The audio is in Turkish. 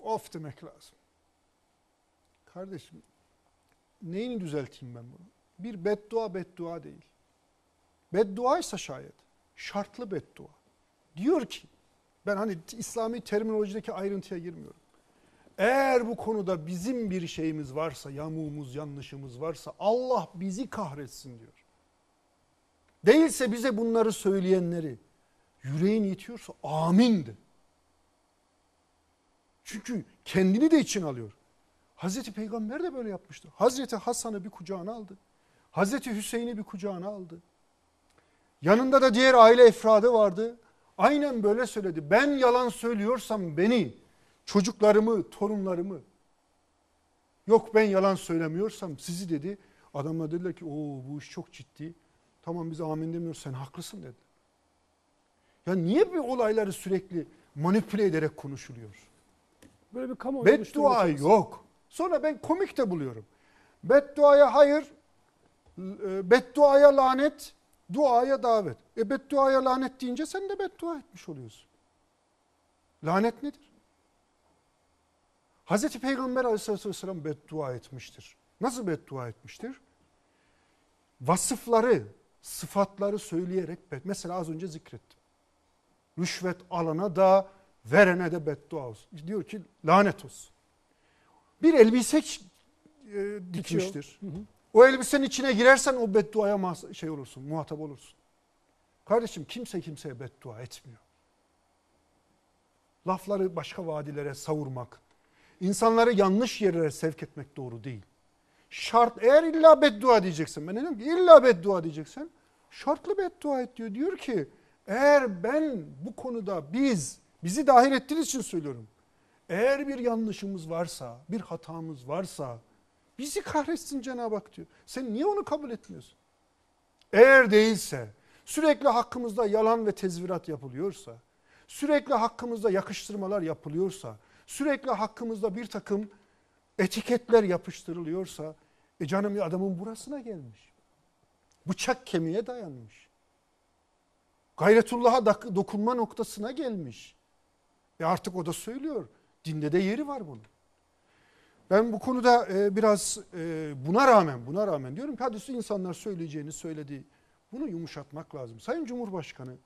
of demek lazım. Kardeşim neyini düzelteyim ben bunu? Bir beddua beddua değil. Beddua ise şayet şartlı beddua. Diyor ki ben hani İslami terminolojideki ayrıntıya girmiyorum. Eğer bu konuda bizim bir şeyimiz varsa, yamuğumuz, yanlışımız varsa Allah bizi kahretsin diyor. Değilse bize bunları söyleyenleri yüreğin yetiyorsa amin de. Çünkü kendini de için alıyor. Hazreti Peygamber de böyle yapmıştı. Hazreti Hasan'ı bir kucağına aldı. Hazreti Hüseyin'i bir kucağına aldı. Yanında da diğer aile efradı vardı. Aynen böyle söyledi. Ben yalan söylüyorsam beni, çocuklarımı, torunlarımı, yok ben yalan söylemiyorsam sizi dedi. Adamlar dediler ki o bu iş çok ciddi. Tamam biz amin demiyoruz sen haklısın dedi. Ya niye bir olayları sürekli manipüle ederek konuşuluyor? Böyle bir kamuoyu Beddua yok. Sonra ben komik de buluyorum. Bedduaya hayır, e, bedduaya lanet, duaya davet. E bedduaya lanet deyince sen de beddua etmiş oluyorsun. Lanet nedir? Hazreti Peygamber aleyhissalatü vesselam beddua etmiştir. Nasıl beddua etmiştir? Vasıfları, sıfatları söyleyerek, mesela az önce zikrettim. Rüşvet alana da verene de beddua olsun. Diyor ki lanet olsun. Bir elbise e, dikmiştir. Hı hı. O elbisenin içine girersen o bedduaya şey olursun, muhatap olursun. Kardeşim kimse kimseye beddua etmiyor. Lafları başka vadilere savurmak, insanları yanlış yerlere sevk etmek doğru değil. Şart eğer illa beddua diyeceksin. Ben dedim ki illa beddua diyeceksin. Şartlı beddua et diyor. Diyor ki eğer ben bu konuda biz, bizi dahil ettiğiniz için söylüyorum. Eğer bir yanlışımız varsa, bir hatamız varsa bizi kahretsin Cenab-ı Hak diyor. Sen niye onu kabul etmiyorsun? Eğer değilse, sürekli hakkımızda yalan ve tezvirat yapılıyorsa, sürekli hakkımızda yakıştırmalar yapılıyorsa, sürekli hakkımızda bir takım etiketler yapıştırılıyorsa, e canım adamın burasına gelmiş. Bıçak kemiğe dayanmış. Gayretullah'a dokunma noktasına gelmiş. E artık o da söylüyor. Dinde de yeri var bunun. Ben bu konuda e, biraz e, buna rağmen buna rağmen diyorum ki hadi insanlar söyleyeceğini söyledi. Bunu yumuşatmak lazım. Sayın Cumhurbaşkanı